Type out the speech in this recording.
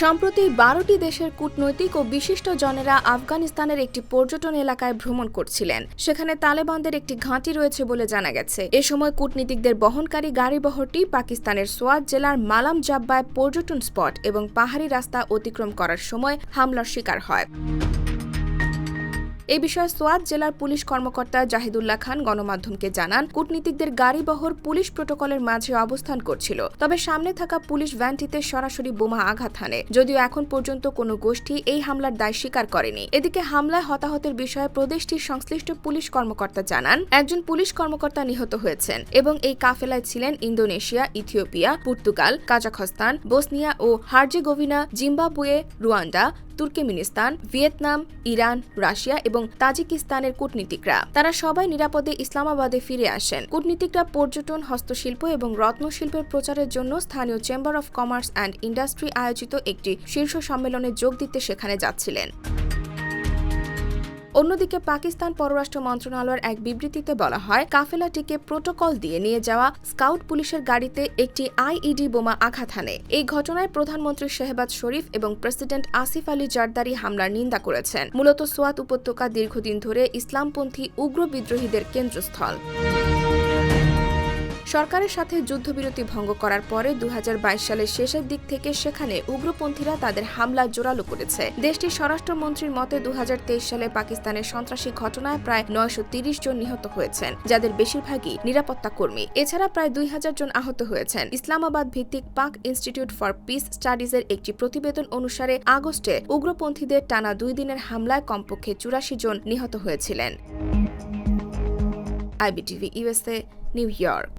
সম্প্রতি বারোটি দেশের কূটনৈতিক ও বিশিষ্ট জনেরা আফগানিস্তানের একটি পর্যটন এলাকায় ভ্রমণ করছিলেন। সেখানে তালেবানদের একটি ঘাঁটি রয়েছে বলে জানা গেছে। এ সময় কূটনীতিকদের বহনকারী গাড়িবহরটি পাকিস্তানের সোয়াদ জেলার মালাম জাব্বায় পর্যটন স্পট এবং পাহাড়ি রাস্তা অতিক্রম করার সময় হামলার শিকার হয়। এই বিষয়ে সোয়াত জেলার পুলিশ কর্মকর্তা জাহিদুল্লাহ খান গণমাধ্যমকে জানান, কূটনীতিকদের গাড়িবহর পুলিশ প্রোটোকলের মাঝে অবস্থান করছিল। তবে সামনে থাকা পুলিশ ভ্যানটিতে সরাসরি বোমা আঘাত হানে। যদিও এখন পর্যন্ত কোনো গোষ্ঠী এই হামলার দায় স্বীকার করেনি। এদিকে হামলায় হতাহতের বিষয়ে প্রদেশটির সংশ্লিষ্ট পুলিশ কর্মকর্তা জানান, একজন পুলিশ কর্মকর্তা নিহত হয়েছেন এবং এই কাফেলায় ছিলেন Indonesia, Ethiopia, Portugal, Kazakhstan, Bosnia ও Herzegovina, Zimbabwe, Rwanda Turkmenistan, Vietnam, Iran, Russia এবং তাজিকিস্তানের কূটনীতিকরা। তারা সবাই নিরাপদে ইসলামাবাদে ফিরে আসেন। কূটনীতিকরা পর্যটন, হস্তশিল্প এবং রত্নশিল্পের প্রচারের জন্য স্থানীয় chamber of commerce and industry আয়োজিত একটি শীর্ষ সম্মেলনে যোগ দিতে সেখানে যাচ্ছিলেন। অন্যদিকে পাকিস্তান পররাষ্ট্র মন্ত্রণালয়ের এক বিবৃতিতে বলা হয়, কাফেলাটিকে প্রোটোকল দিয়ে নিয়ে যাওয়া স্কাউট পুলিশের গাড়িতে একটি আইইডি বোমা আঘাত হানে। এই ঘটনায় প্রধানমন্ত্রী শেহবাজ শরীফ এবং প্রেসিডেন্ট আসিফ আলী জারদারি হামলার নিন্দা করেছেন। মূলত সোয়াত উপত্যকা দীর্ঘদিন ধরে ইসলামপন্থী উগ্র বিদ্রোহীদের কেন্দ্রস্থল। সরকারের সাথে যুদ্ধবিরতি ভঙ্গ করার পরে দু হাজার বাইশ সালের শেষের দিক থেকে সেখানে উগ্রপন্থীরা তাদের হামলা জোরালো করেছে। দেশটির স্বরাষ্ট্রমন্ত্রীর মতে দু হাজার তেইশ সালে পাকিস্তানের সন্ত্রাসী ঘটনায় প্রায় নয়শো জন নিহত হয়েছেন, যাদের বেশিরভাগই নিরাপত্তা কর্মী। এছাড়া প্রায় দুই হাজার জন আহত হয়েছেন। ইসলামাবাদ ভিত্তিক পাক ইনস্টিটিউট ফর পিস স্টাডিজের একটি প্রতিবেদন অনুসারে, আগস্টে উগ্রপন্থীদের টানা দুই দিনের হামলায় কমপক্ষে চুরাশি জন নিহত হয়েছিলেন। IBTV USA New York.